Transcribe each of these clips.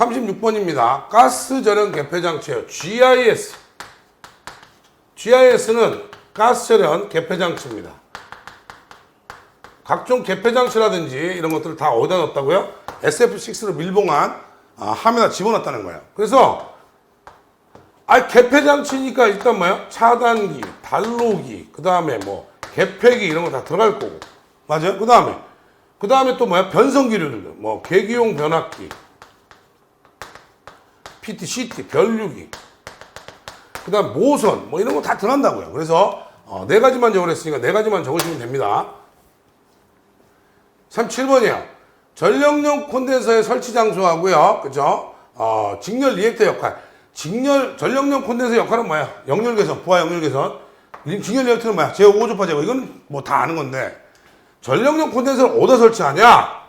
36번입니다. 가스 절연 개폐 장치예요. GIS. GIS는 가스 절연 개폐 장치입니다. 각종 개폐 장치라든지 이런 것들을 다 어디다 넣었다고요? SF6로 밀봉한 아, 함에다 집어넣었다는 거예요. 그래서 아 개폐 장치니까 일단 뭐야? 차단기, 단로기, 그 다음에 뭐 개폐기 이런 거 다 들어갈 거고 맞아요? 그 다음에 그 다음에 또 뭐야? 변성기류들 뭐 계기용 변압기, PT, CT, 변류기, 그 다음 모선 뭐 이런 거 다 들어간다고요. 그래서 어, 네 가지만 적으랬으니까 네 가지만 적으시면 됩니다. 37번이요. 전력용 콘덴서의 설치 장소하고요. 그죠? 어, 직렬 리액터 역할. 직렬, 전력용 콘덴서 역할은 뭐야? 역렬 개선, 부하 역렬 개선. 리- 직렬 리액터는 뭐야? 제5 조파 제거. 이건 뭐 다 아는 건데. 전력용 콘덴서를 어디다 설치하냐?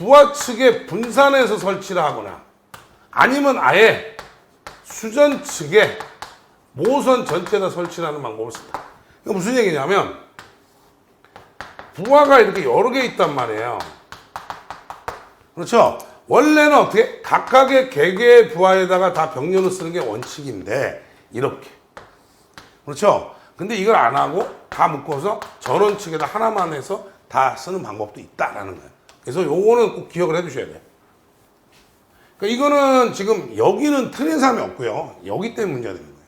부하 측에 분산해서 설치를 하거나 아니면 아예 수전 측에 모선 전체에다 설치를 하는 방법을 쓴다. 이거 무슨 얘기냐면 부하가 이렇게 여러 개 있단 말이에요. 그렇죠? 원래는 어떻게 각각의 개개의 부하에다가 다 병렬을 쓰는 게 원칙인데 이렇게 그렇죠? 근데 이걸 안 하고 다 묶어서 전원 측에다 하나만 해서 다 쓰는 방법도 있다라는 거예요. 그래서 요거는 꼭 기억을 해두셔야 돼요. 그러니까 이거는 지금 여기는 틀린 사람이 없고요. 여기 때문에 문제가 되는 거예요.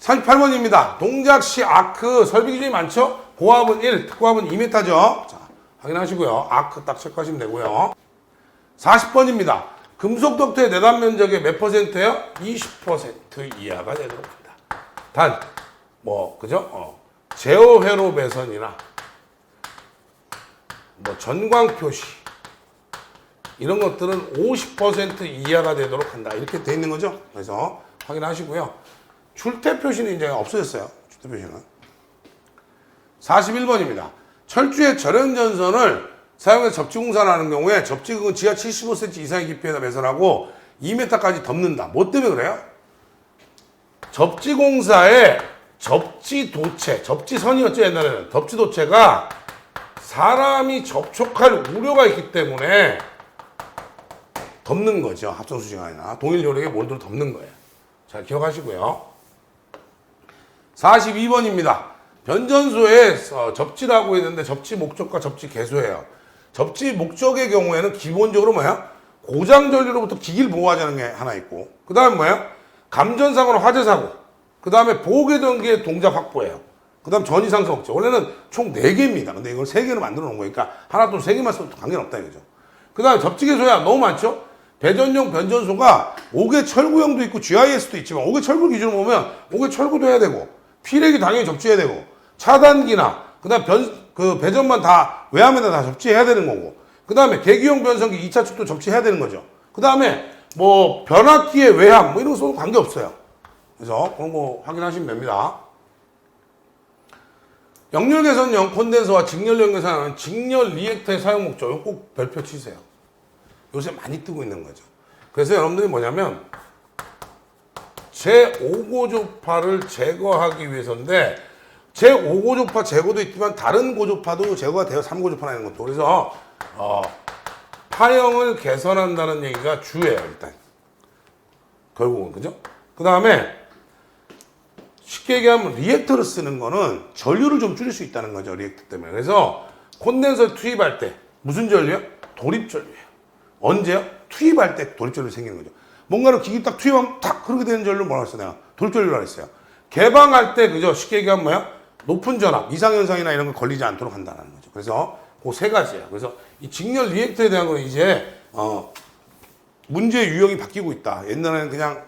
38번입니다. 동작 시 아크 설비 기준이 많죠? 고압은 1, 특고압은 2m죠. 자, 확인하시고요. 아크 딱 체크하시면 되고요. 40번입니다. 금속 덕트의 내단 면적의 몇 퍼센트예요? 20% 이하가 되도록 합니다. 단, 뭐, 그죠? 어, 제어 회로 배선이나 뭐 전광 표시 이런 것들은 50% 이하가 되도록 한다. 이렇게 돼 있는 거죠. 그래서 확인하시고요. 출퇴 표시는 이제 없어졌어요. 출퇴 표시는. 41번입니다. 철주의 절연 전선을 사용해서 접지 공사를 하는 경우에 접지극은 지하 75cm 이상의 깊이에다 배선하고 2m까지 덮는다. 뭐 때문에 그래요? 접지 공사에 접지 도체, 접지선이었죠 옛날에는. 접지 도체가 사람이 접촉할 우려가 있기 때문에 덮는 거죠. 합성수 시간이나 동일 요령의 몰드로 덮는 거예요. 잘 기억하시고요. 42번입니다. 변전소에 어, 접지라고 있는데 접지 목적과 접지 개소예요. 접지 목적의 경우에는 기본적으로 뭐야? 고장 전류로부터 기기를 보호하자는 게 하나 있고, 그 다음에 뭐야? 감전사고나 화재 사고, 그 다음에 보호계 전기의 동작 확보예요. 그 다음 전이상성 억제. 원래는 총 4개입니다. 근데 이걸 3개로 만들어 놓은 거니까 하나 또 3개만 써도 관계는 없다 이거죠. 그 다음에 접지개소야 너무 많죠? 배전용 변전소가 5개 철구형도 있고 GIS도 있지만 5개 철구 기준으로 보면 5개 철구도 해야 되고 피렉이 당연히 접지해야 되고 차단기나 그 다음 변 그 배전만 다 외함에다 다 접지해야 되는 거고 그 다음에 계기용 변성기 2차 축도 접지해야 되는 거죠. 그 다음에 뭐 변압기의 외함 뭐 이런 거 써도 관계 없어요. 그래서 그런 거 확인하시면 됩니다. 역렬 개선용 콘덴서와 직렬용 개선하는 직렬 리액터의 사용 목적 이거 꼭 별표 치세요. 요새 많이 뜨고 있는 거죠. 그래서 여러분들이 뭐냐면 제 5고조파를 제거하기 위해서인데 제 5고조파 제거도 있지만 다른 고조파도 제거가 돼요. 3고조파나 이런 것도. 그래서 어, 파형을 개선한다는 얘기가 주예요. 일단 결국은 그죠? 그 다음에 쉽게 얘기하면 리액터를 쓰는 거는 전류를 좀 줄일 수 있다는 거죠. 리액터 때문에. 그래서 콘덴서 투입할 때 무슨 전류요? 도립 전류예요. 언제요? 투입할 때 도립 전류 생기는 거죠. 뭔가를 기기 딱 투입하면 딱 그렇게 되는 전류 뭐라고 했어요? 내가 도립 전류라고 했어요. 개방할 때 그죠? 쉽게 얘기하면 뭐야? 높은 전압, 이상현상이나 이런 거 걸리지 않도록 한다는 거죠. 그래서 그 세 가지예요. 그래서 이 직렬 리액터에 대한 거는 이제 어 문제 유형이 바뀌고 있다. 옛날에는 그냥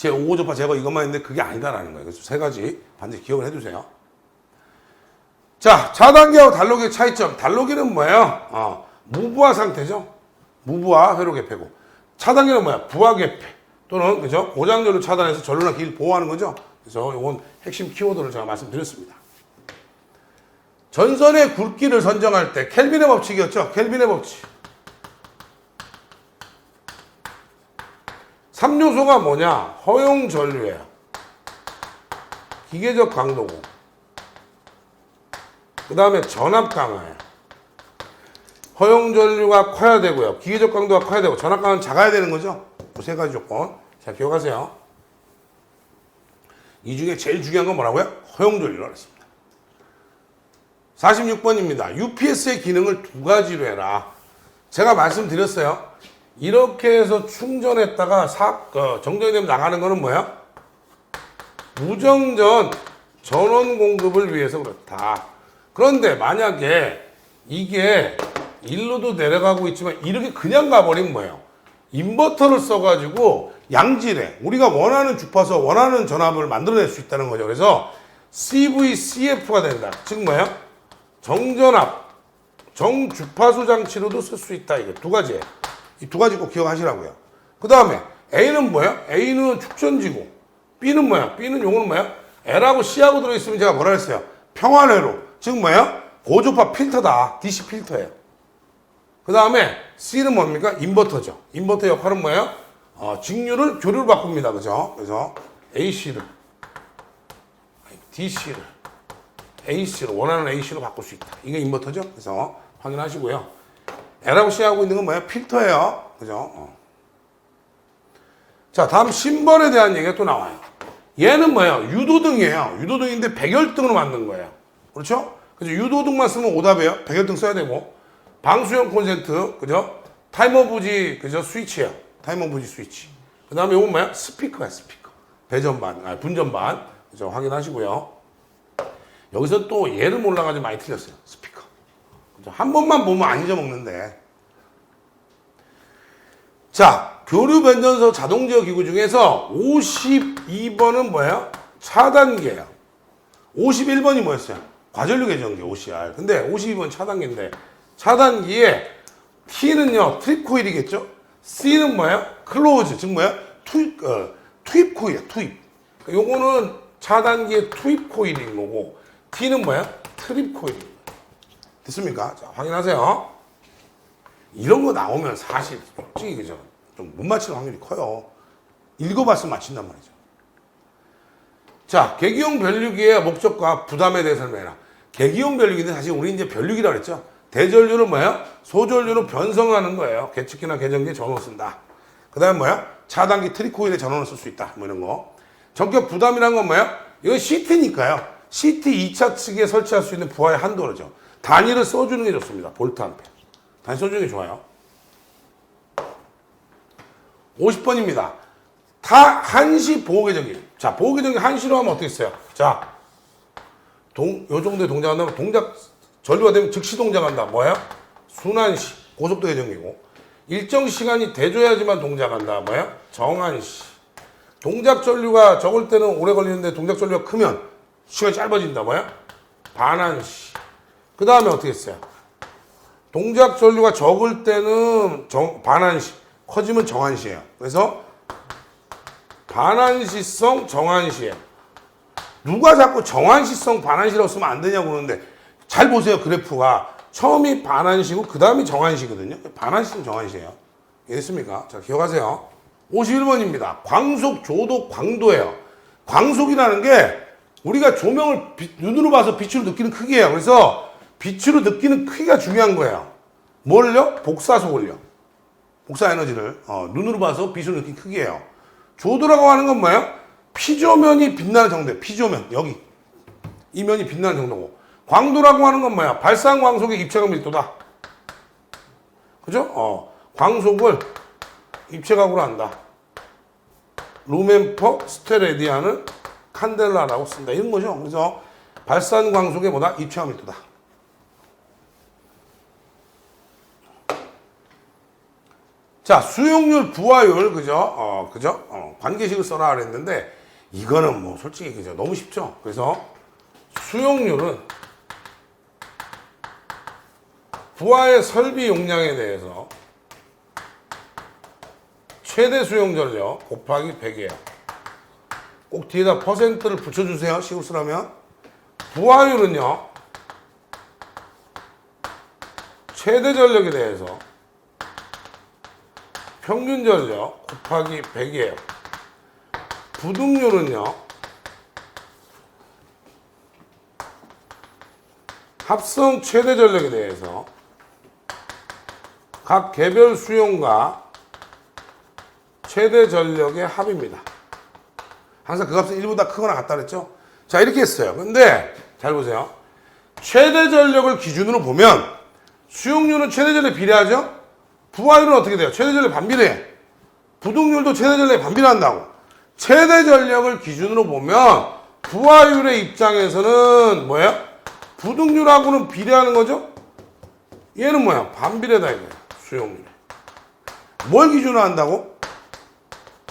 제 5고조파 제거 이것만 했는데 그게 아니다라는 거예요. 그래서 세 가지 반드시 기억을 해두세요. 자, 차단기하고 단로기의 차이점. 단로기는 뭐예요? 어, 무부하 상태죠. 무부하 회로 개폐고. 차단기는 뭐야? 부하 개폐. 또는 그죠? 고장전류 차단해서 전류나 기를 보호하는 거죠. 그래서 이건 핵심 키워드를 제가 말씀드렸습니다. 전선의 굵기를 선정할 때 켈빈의 법칙이었죠. 켈빈의 법칙. 3요소가 뭐냐? 허용 전류예요. 기계적 강도고. 그 다음에 전압 강화예요. 허용 전류가 커야 되고요. 기계적 강도가 커야 되고 전압 강은 작아야 되는 거죠. 그 세 가지 조건. 자, 기억하세요. 이 중에 제일 중요한 건 뭐라고요? 허용 전류라고 했습니다. 46번입니다. UPS의 기능을 두 가지로 해라. 제가 말씀드렸어요. 이렇게 해서 충전했다가 사, 어, 정전이 되면 나가는 거는 뭐야? 무정전 전원 공급을 위해서 그렇다. 그런데 만약에 이게 일로도 내려가고 있지만 이렇게 그냥 가버리면 뭐예요? 인버터를 써가지고 양질의 우리가 원하는 주파수, 원하는 전압을 만들어낼 수 있다는 거죠. 그래서 CVCF가 된다. 즉 뭐예요? 정전압, 정주파수 장치로도 쓸 수 있다. 이게 두 가지. 이 두 가지 꼭 기억하시라고요. 그 다음에 A는 뭐야? A는 축전지구. B는 뭐야? B는 용어는 뭐야? L하고 C하고 들어있으면 제가 뭐라 했어요? 평화회로. 즉 뭐야? 고주파 필터다. DC 필터예요. 그 다음에 C는 뭡니까? 인버터죠. 인버터 역할은 뭐예요? 어, 직류를 교류를 바꿉니다. 그죠? 그래서 AC를, DC를, AC로, 원하는 AC로 바꿀 수 있다. 이게 인버터죠? 그래서 확인하시고요. L하고 C하고 있는 건 뭐예요? 필터예요. 그죠? 어. 자, 다음 심벌에 대한 얘기가 또 나와요. 얘는 뭐예요? 유도등이에요. 유도등인데 백열등으로 만든 거예요. 그렇죠? 그래서 유도등만 쓰면 오답이에요. 백열등 써야 되고. 방수형 콘센트, 그죠? 타이머 부지, 그죠? 스위치예요. 타이머 부지 스위치. 그 다음에 이건 뭐야? 스피커야, 스피커. 배전반, 아, 분전반. 그죠? 확인하시고요. 여기서 또 얘를 몰라가지고 많이 틀렸어요. 한 번만 보면 안 잊어먹는데. 자, 교류 변전소 자동 제어 기구 중에서 52번은 뭐예요? 차단계예요. 51번이 뭐였어요? 과전류 개정기 OCR. 근데 52번 차단계인데 차단기에 T는요 트립 코일이겠죠? C는 뭐예요? 클로즈 즉 뭐야? 투입 어, 투입 코일이야 투입. 요거는 차단기의 투입 코일인 거고 T는 뭐야? 트립 코일. 됐습니까? 자 확인하세요. 이런 거 나오면 사실 솔직히 그죠? 좀 못 맞히는 확률이 커요. 읽어봤으면 맞힌단 말이죠. 자, 계기용 변류기의 목적과 부담에 대해 설명해라. 계기용 변류기인데 사실 우리 이제 변류기라고 그랬죠. 대전류는 뭐야? 소전류로 변성하는 거예요. 계측기나 계정기에 전원 쓴다. 그 다음에 뭐야? 차단기 트리코일에 전원을 쓸 수 있다. 뭐 이런 거. 전격 부담이란 건 뭐야? 이건 CT니까요. CT 2차 측에 설치할 수 있는 부하의 한도로죠. 단위를 써주는 게 좋습니다. 볼트 암페. 단위 써주는 게 좋아요. 50번입니다. 타 한시 보호계정기. 자, 보호계정기 한시로 하면 어떻게 써요? 자, 동, 요 정도의 동작한다면 동작 전류가 되면 즉시 동작한다. 뭐야? 순환시. 고속도 계정기고. 일정 시간이 돼줘야지만 동작한다. 뭐야? 정한시. 동작 전류가 적을 때는 오래 걸리는데 동작 전류가 크면 시간이 짧아진다. 뭐야? 반한시. 그 다음에 어떻게 써요? 동작 전류가 적을 때는 정, 반한시. 커지면 정한시예요. 그래서 반한시성 정한시예요. 누가 자꾸 정한시성 반한시라고 쓰면 안 되냐고 그러는데 잘 보세요 그래프가 처음이 반한시고 그 다음이 정한시거든요. 반한시는 정한시예요. 이해됐습니까? 자 기억하세요. 51번입니다. 광속 조도 광도예요. 광속이라는 게 우리가 조명을 빛- 눈으로 봐서 빛으로 느끼는 크기예요. 그래서 빛으로 느끼는 크기가 중요한 거예요. 뭘요? 복사속을요. 복사 에너지를 어, 눈으로 봐서 빛으로 느낀 크기예요. 조도라고 하는 건 뭐예요? 피조면이 빛나는 정도예요. 피조면 여기 이 면이 빛나는 정도고 광도라고 하는 건 뭐야? 발산 광속의 입체각 밀도다. 그죠? 어, 광속을 입체각으로 한다. 루멘퍼 스테레디아는 칸델라라고 쓴다. 이런 거죠. 그래서 발산 광속의 뭐다? 입체각 밀도다. 자, 수용률, 부하율, 그죠? 어, 그죠? 어, 관계식을 써라 그랬는데, 이거는 뭐 솔직히 그죠? 너무 쉽죠? 그래서 수용률은 부하의 설비 용량에 대해서 최대 수용 전력 곱하기 100이에요. 꼭 뒤에다 퍼센트를 붙여주세요. 시골 쓰라면. 부하율은요, 최대 전력에 대해서 평균 전력 곱하기 100이에요. 부등률은요. 합성 최대 전력에 대해서 각 개별 수용과 최대 전력의 합입니다. 항상 그 값은 1보다 크거나 같다 그랬죠? 자, 이렇게 했어요. 근데 잘 보세요. 최대 전력을 기준으로 보면 수용률은 최대 전력에 비례하죠? 부하율은 어떻게 돼요? 최대 전력에 반비례해. 부동률도 최대 전력에 반비례한다고. 최대 전력을 기준으로 보면 부하율의 입장에서는 뭐예요? 부동률하고는 비례하는 거죠? 얘는 뭐야? 반비례다 이거야. 수용률. 뭘 기준으로 한다고?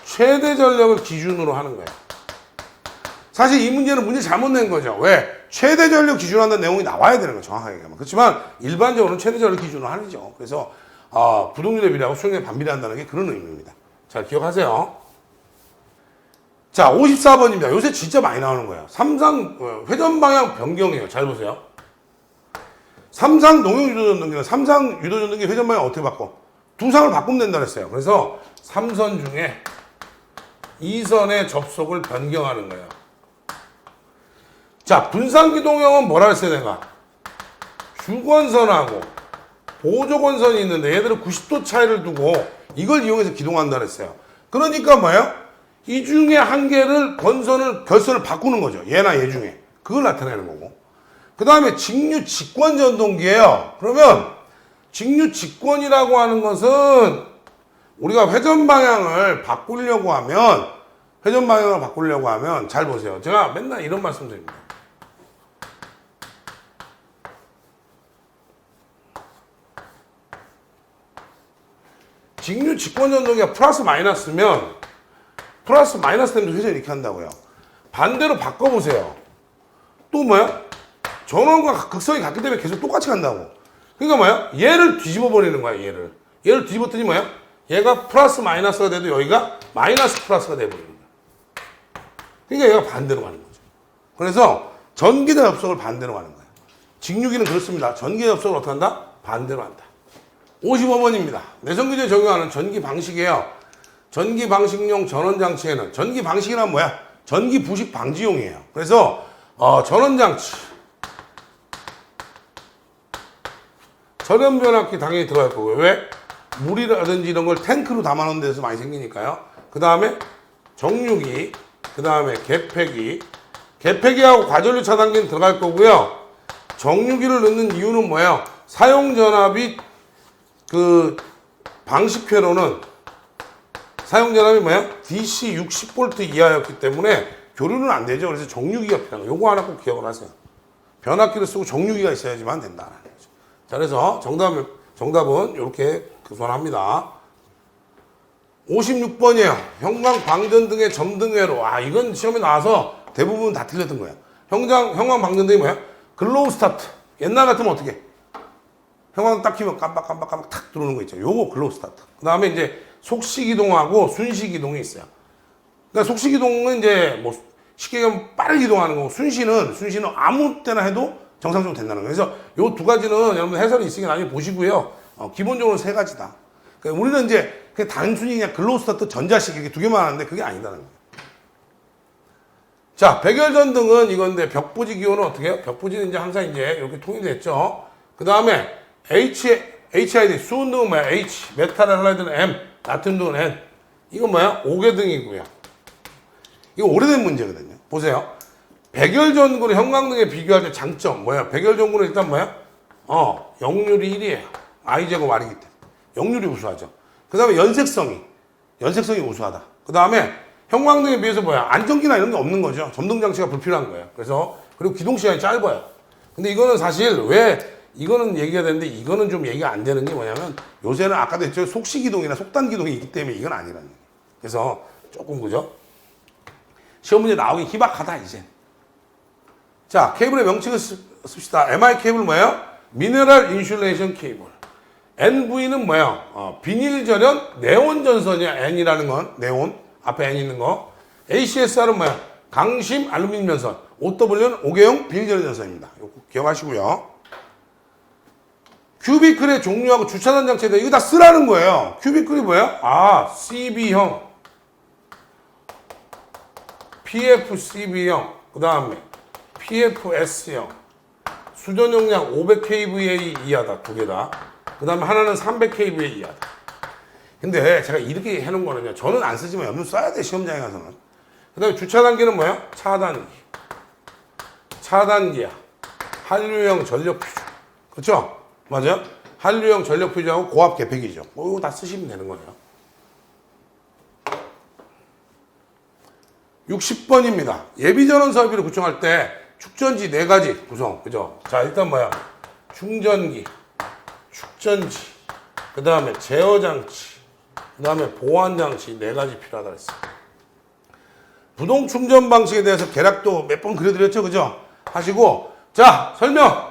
최대 전력을 기준으로 하는 거야. 사실 이 문제는 문제 잘못 낸 거죠. 왜? 최대 전력 기준으로 한다는 내용이 나와야 되는 거예요. 정확하게. 그렇지만 일반적으로는 최대 전력 기준으로 하죠. 그래서 아, 부동률에 비례하고 수용률에 반비례한다는 게 그런 의미입니다. 잘 기억하세요. 자, 54번입니다. 요새 진짜 많이 나오는 거예요. 삼상 어, 회전 방향 변경이에요. 잘 보세요. 삼상 농용 유도 전 등기는 삼상 유도 전 등기 회전 방향 어떻게 바꿔? 두 상을 바꾸면 된다 그랬어요. 그래서 삼선 중에 2선의 접속을 변경하는 거예요. 자, 분산기동형은 뭐라 했어요, 내가? 주권선하고 보조권선이 있는데 얘들은 90도 차이를 두고 이걸 이용해서 기동한다 그랬어요. 그러니까 뭐예요? 이 중에 한 개를 권선을 결선을 바꾸는 거죠. 얘나 얘 중에. 그걸 나타내는 거고. 그 다음에 직류 직권 전동기예요. 그러면 직류 직권이라고 하는 것은 우리가 회전 방향을 바꾸려고 하면 회전 방향을 바꾸려고 하면 잘 보세요. 제가 맨날 이런 말씀 드립니다. 직류 직권 전동기가 플러스 마이너스면 플러스 마이너스 때문에 회전 이렇게 한다고요. 반대로 바꿔보세요. 또 뭐야? 전원과 극성이 같기 때문에 계속 똑같이 간다고. 그러니까 뭐야? 얘를 뒤집어 버리는 거야, 얘를. 얘를 뒤집었더니 뭐야? 얘가 플러스 마이너스가 돼도 여기가 마이너스 플러스가 돼버리는 거야. 그러니까 얘가 반대로 가는 거죠. 그래서 전기대 접속을 반대로 가는 거야. 직류기는 그렇습니다. 전기대 접속을 어떻게 한다? 반대로 한다. 55번입니다. 내성기제 적용하는 전기 방식이에요. 전기 방식용 전원장치에는 전기 방식이란 뭐야? 전기 부식 방지용이에요. 그래서 어, 전원장치 전원 변압기 당연히 들어갈 거고요. 왜? 물이라든지 이런 걸 탱크로 담아놓는 데서 많이 생기니까요. 그 다음에 정류기, 그 다음에 개폐기, 개폐기하고 과전류 차단기는 들어갈 거고요. 정류기를 넣는 이유는 뭐예요? 사용 전압이 그 방식회로는 사용 전압이 뭐야? DC 60V 이하였기 때문에 교류는 안 되죠. 그래서 정류기가 필요한 거예요. 요거 하나 꼭 기억을 하세요. 변압기를 쓰고 정류기가 있어야지만 된다는 거죠. 자, 그래서 정답, 정답은 이렇게 구선합니다. 56번이에요. 형광 방전 등의 점등회로. 아, 이건 시험에 나와서 대부분 다 틀렸던. 형광, 형광 방전 등이 뭐야? 글로우 스타트. 옛날 같으면 어떻게? 형광 딱 키면 깜빡깜빡깜빡 탁 들어오는 거 있죠. 요거 글로우 스타트. 그 다음에 이제 속시기동하고 순시기동이 있어요. 그러니까 속시기동은 이제 뭐 쉽게 얘기하면 빠르게 이동하는 거고 순시는 순시는 아무 때나 해도 정상적으로 된다는 거예요. 그래서 요 두 가지는 여러분 해설이 있으니까 나중에 보시고요. 어, 기본적으로 세 가지다. 그러니까 우리는 이제 그냥 단순히 그냥 글로우 스타트 전자식 이렇게 두 개만 하는데 그게 아니다는 거예요. 자, 백열전 등은 이건데 벽부지 기호는 어떻게 해요? 벽부지는 이제 항상 이제 이렇게 통일됐죠. 그 다음에 H, HID, 수은 등은 뭐야? H, 메탈 할라이드는 M, 나트륨 등은 N. 이건 뭐야? 5개 등이고요. 이거 오래된 문제거든요. 보세요. 백열전구를 형광등에 비교할 때 장점 뭐야? 백열전구는 일단 뭐야? 어, 역률이 1이에요. I제곱 R이기 때문에. 역률이 우수하죠. 그 다음에 연색성이. 연색성이 우수하다. 그 다음에 형광등에 비해서 뭐야? 안전기나 이런 게 없는 거죠. 점등 장치가 불필요한 거예요. 그래서 그리고 기동 시간이 짧아요. 근데 이거는 사실 왜 이거는 얘기가 되는데 이거는 좀 얘기가 안 되는 게 뭐냐면 요새는 아까도 했죠. 속시 기동이나 속단 기동이 있기 때문에 이건 아니라는 거예요. 그래서 조금 그죠? 시험 문제 나오기 희박하다 이제. 자 케이블의 명칭을 씁- 씁시다. MI 케이블 뭐예요? 미네랄 인슐레이션 케이블. NV는 뭐예요? 어, 비닐 절연 네온 전선이야. N이라는 건 네온 앞에 N 있는 거. ACSR은 뭐야? 강심 알루미늄 전선. OW는 오개용 비닐 절연 전선입니다. 기억하시고요. 큐비클의 종류하고 주차단 장치에 대해 이거 다 쓰라는 거예요. 큐비클이 뭐예요? 아, CB형. PFCB형. 그 다음에 PFS형. 수전 용량 500kVA 이하다. 두 개 다. 그 다음에 하나는 300kVA 이하다. 근데 제가 이렇게 해놓은 거는요. 저는 안 쓰지만 염료 써야 돼, 시험장에 가서는. 그 다음에 주차 단계는 뭐야? 차단기. 차단기야. 한류형 전력 퓨즈. 그렇죠? 맞아요? 한류형 전력 퓨즈하고 고압 개폐기죠. 뭐 이거 다 쓰시면 되는 거예요. 60번입니다. 예비전원 설비를 구축할 때 축전지 네 가지 구성. 그죠? 자, 일단 뭐야? 충전기, 축전지, 그 다음에 제어장치, 그 다음에 보안장치 네 가지 필요하다 그랬어. 부동 충전 방식에 대해서 계략도 몇 번 그려드렸죠, 그죠? 하시고, 자, 설명!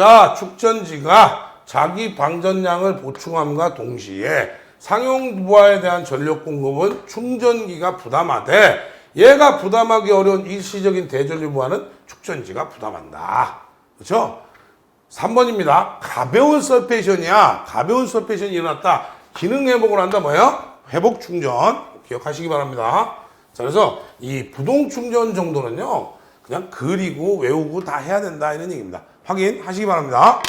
자, 축전지가 자기 방전량을 보충함과 동시에 상용 부하에 대한 전력 공급은 충전기가 부담하되 얘가 부담하기 어려운 일시적인 대전류 부하는 축전지가 부담한다. 그렇죠? 3번입니다. 가벼운 서페이션이야. 가벼운 서페이션이 일어났다. 기능 회복을 한다 뭐예요? 회복 충전. 기억하시기 바랍니다. 자, 그래서 이 부동 충전 정도는요. 그냥 그리고 외우고 다 해야 된다 이런 얘기입니다. 확인하시기 바랍니다.